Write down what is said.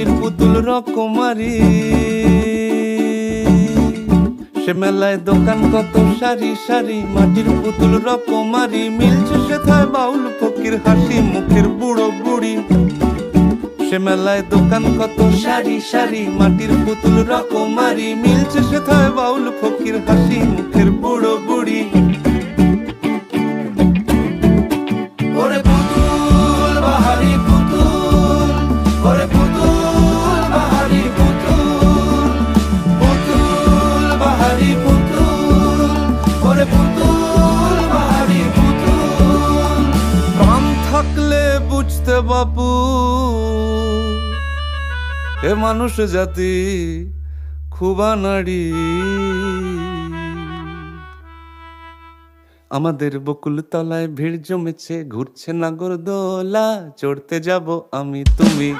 মাটির পুতুল রকমারি। সে মেলায় দোকান কত সারি সারি, মাটির পুতুল রকমারি। মিলছে সেথায় বাউল, ফকির হাসি, মুখের বুড়ো বুড়ি। সে মেলায় দোকান কত সারি সারি, মাটির পুতুল রকমারি। মিলছে সেথায় বাউল, ফকির হাসি, মুখের বুড়ো বুড়ি। থাকলে বুঝতে বাপু, এ মানুষ জাতি খুবা নাড়ি আমাদের বকুল তলায় ভিড় জমেছে, ঘুরছে নাগর দোলা চড়তে যাব আমি, তুমি।